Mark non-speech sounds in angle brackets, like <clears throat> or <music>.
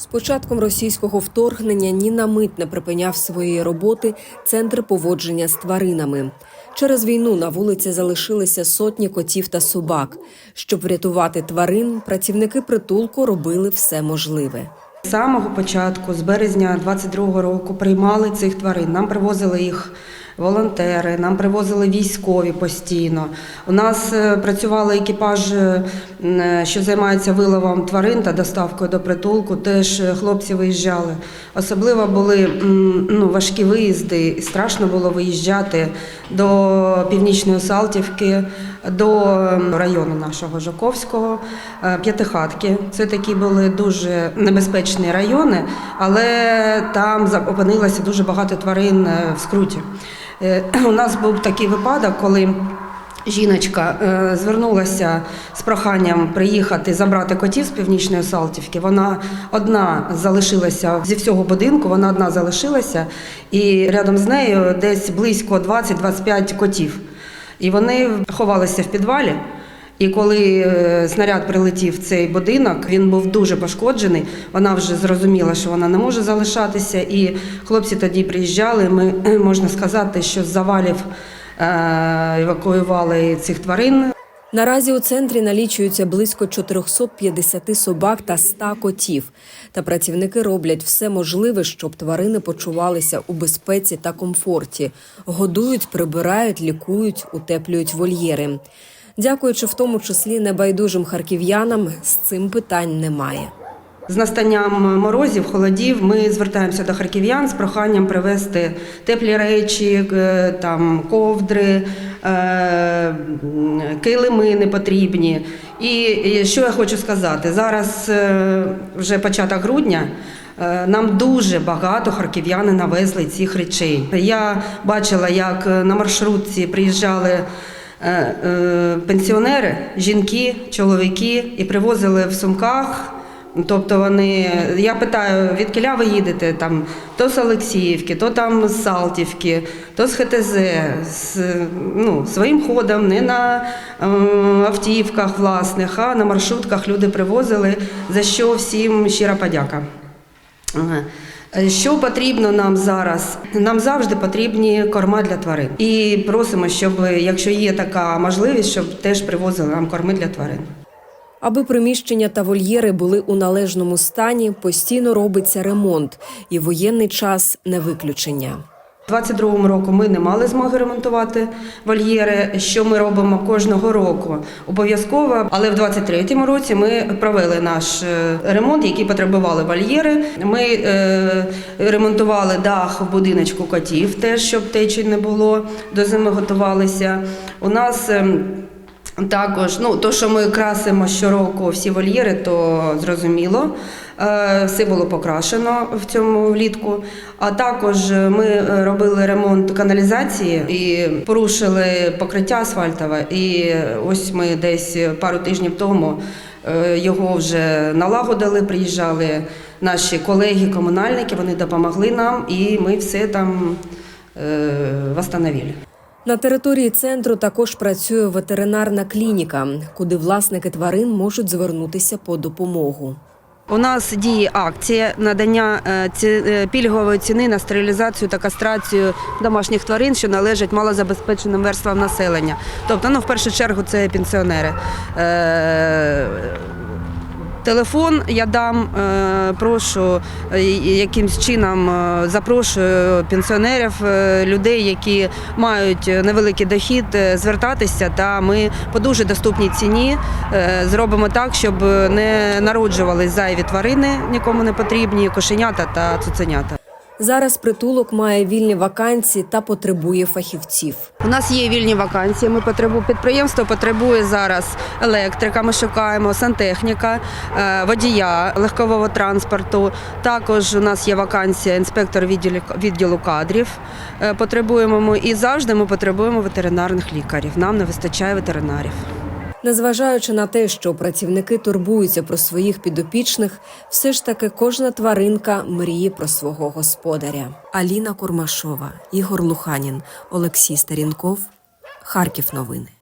З початком російського вторгнення ні на мить не припиняв своєї роботи центр поводження з тваринами. Через війну на вулиці залишилися сотні котів та собак. Щоб врятувати тварин, працівники притулку робили все можливе. З самого початку, з березня 22-го року, приймали цих тварин. Нам привозили їх волонтери, нам привозили військові постійно. У нас е, працювали екіпаж, е, що займається виловом тварин та доставкою до притулку. Теж е, хлопці виїжджали. Особливо були ну, важкі виїзди, страшно було виїжджати до Північної Салтівки, до району нашого Жуковського, е, П'ятихатки. Це такі були дуже небезпечні райони, але там опинилося дуже багато тварин е, в скруті. Е, <clears throat> У нас був такий випадок, коли Жіночка е, звернулася з проханням приїхати забрати котів з північної Салтівки. Вона одна залишилася зі всього будинку, вона одна залишилася, і рядом з нею десь близько 20-25 котів. І вони ховалися в підвалі. І коли е, снаряд прилетів в цей будинок, він був дуже пошкоджений. Вона вже зрозуміла, що вона не може залишатися. І хлопці тоді приїжджали. Ми можна сказати, що з завалів е, евакуювали цих тварин. Наразі у центрі налічується близько 450 собак та 100 котів. Та працівники роблять все можливе, щоб тварини почувалися у безпеці та комфорті. Годують, прибирають, лікують, утеплюють вольєри. Дякуючи в тому числі небайдужим харків'янам, з цим питань немає. З настанням морозів, холодів ми звертаємося до харків'ян з проханням привезти теплі речі, е, там ковдри, е, килими непотрібні. І що я хочу сказати, зараз е, вже початок грудня. Нам дуже багато харків'яни навезли цих речей. Я бачила, як на маршрутці приїжджали пенсіонери, жінки, чоловіки і привозили в сумках. Тобто вони, я питаю, від кіля ви їдете там то з Олексіївки, то там з Салтівки, то з ХТЗ, з, ну, своїм ходом, не на е, автівках власних, а на маршрутках люди привозили, за що всім щира подяка. Е, Що потрібно нам зараз? Нам завжди потрібні корма для тварин. І просимо, щоб, якщо є така можливість, щоб теж привозили нам корми для тварин. Аби приміщення та вольєри були у належному стані, постійно робиться ремонт, і воєнний час не виключення. У 22-му року ми не мали змоги ремонтувати вольєри, що ми робимо кожного року обов'язково. Але в 23-му році ми провели наш е, ремонт, який потребували вольєри. Ми е, ремонтували дах в будиночку котів, теж щоб течі не було. До зими готувалися. У нас ем, також, ну то, що ми красимо щороку всі вольєри, то зрозуміло. Е, Все було покрашено в цьому влітку. А також ми робили ремонт каналізації і порушили покриття асфальтове. І ось ми десь пару тижнів тому е, його вже налагодили. Приїжджали наші колеги-комунальники, вони допомогли нам, і ми все там е, восстановили. На території центру також працює ветеринарна клініка, куди власники тварин можуть звернутися по допомогу. У нас діє акція надання е, е, пільгової ціни на стерилізацію та кастрацію домашніх тварин, що належать малозабезпеченим верствам населення. Тобто, ну, в першу чергу, це пенсіонери. Телефон я дам, е, прошу е, якимсь чином е, запрошую пенсіонерів, людей, які мають невеликий дохід, звертатися. Та ми по дуже доступній ціні зробимо так, щоб не народжувались зайві тварини, нікому не потрібні, кошенята та цуценята. Зараз притулок має вільні вакансії та потребує фахівців. У нас є вільні вакансії. Ми потребуємо підприємство потребує зараз електрика. Ми шукаємо сантехніка, е, водія легкового транспорту. Також у нас є вакансія інспектор відділу кадрів. Е, Потребуємо ми і завжди ми потребуємо ветеринарних лікарів. Нам не вистачає ветеринарів. Незважаючи на те, що працівники турбуються про своїх підопічних, все ж таки кожна тваринка мріє про свого господаря. Аліна Курмашова, Ігор Луханін, Олексій Старінков, Харків. Новини.